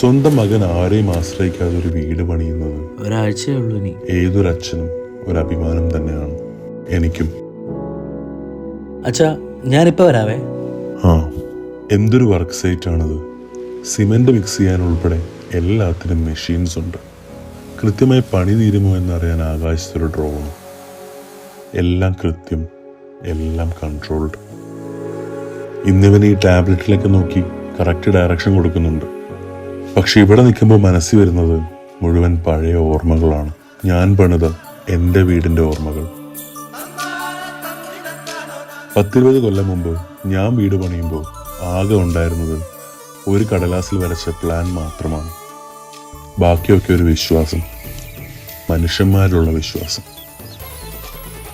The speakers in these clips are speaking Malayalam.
സ്വന്തം മകൻ ആരെയും ആശ്രയിക്കാതെ ഒരു വീട് പണിയുന്നത് ഒരാഴ്ചയേ ഉള്ളൂ ഇനി. ഏതൊരച്ഛനും ഒരു അഭിമാനം തന്നെയാണ് എനിക്കും. അച്ഛാ ഞാനിപ്പോ വരാവേ. ആ എന്തൊരു വർക്ക് സൈറ്റ് ആണത് സിമെന്റ് മിക്സ് ചെയ്യാൻ ഉൾപ്പെടെ എല്ലാത്തിനും മെഷീൻസ് ഉണ്ട്. കൃത്യമായി പണി തീരുമോ എന്നറിയാൻ ആകാശത്തൊരു ഡ്രോൺ. എല്ലാം കൃത്യം എല്ലാം കൺട്രോൾഡ് ഇന്നിവൻ ഈ ടാബ്ലറ്റിലേക്ക് നോക്കി കറക്റ്റ് ഡയറക്ഷൻ കൊടുക്കുന്നുണ്ട്. പക്ഷെ ഇവിടെ നിൽക്കുമ്പോൾ മനസ്സിൽ വരുന്നത് മുഴുവൻ പഴയ ഓർമ്മകളാണ്. ഞാൻ പണിത എന്റെ വീടിന്റെ ഓർമ്മകൾ. പത്തിരുപത് കൊല്ലം മുമ്പ് ഞാൻ വീട് പണിയുമ്പോൾ ആകെ ഉണ്ടായിരുന്നത് ഒരു കടലാസിൽ വരച്ച പ്ലാൻ മാത്രമാണ്. ബാക്കിയൊക്കെ ഒരു വിശ്വാസം. മനുഷ്യന്മാരിലുള്ള വിശ്വാസം.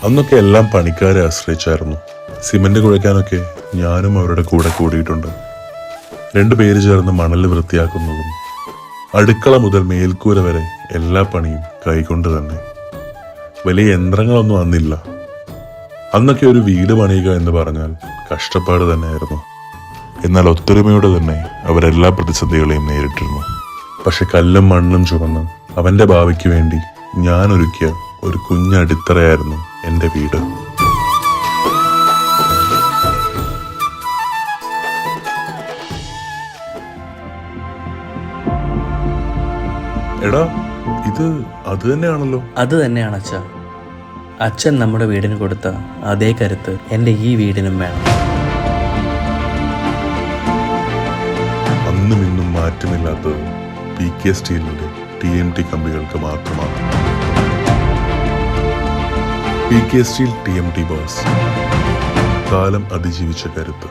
അന്നൊക്കെ എല്ലാം പണിക്കാരെ ആശ്രയിച്ചായിരുന്നു. സിമന്റ് കുഴയ്ക്കാനൊക്കെ ഞാനും അവരുടെ കൂടെ കൂടിയിട്ടുണ്ട്. രണ്ടു പേര് ചേർന്ന് മണൽ വൃത്തിയാക്കുന്നതും അടുക്കള മുതൽ മേൽക്കൂര വരെ എല്ലാ പണിയും കൈകൊണ്ട് തന്നെ. വലിയ യന്ത്രങ്ങളൊന്നും അന്നില്ല. അന്നൊക്കെ ഒരു വീട് പണിയുക എന്ന് പറഞ്ഞാൽ കഷ്ടപ്പാട് തന്നെയായിരുന്നു. എന്നാൽ ഒത്തൊരുമയോടെ തന്നെ അവരെല്ലാ പ്രതിസന്ധികളെയും നേരിട്ടിരുന്നു. പക്ഷെ കല്ലും മണ്ണും ചുമന്ന് അവന്റെ ഭാവിക്ക് വേണ്ടി ഞാൻ ഒരുക്കിയ ഒരു കുഞ്ഞടിത്തറയായിരുന്നു എന്റെ വീട്. എടാ ഇത് അത് തന്നെയാണല്ലോ. അത് തന്നെയാണ് അച്ഛ. അച്ഛൻ നമ്മുടെ വീടിന് കൊടുത്ത അതേ കരുത്ത് എന്റെ ഈ വീടിനും വേണം. അന്നും ഇന്നും മാറ്റമില്ലാത്തത് പി കെ സ്റ്റീലിന്റെ ടി എം ടി കമ്പികൾക്ക് മാത്രമാണ്. P K steel T M T boss. കാലം അതിജീവിച്ച കരുത്ത്.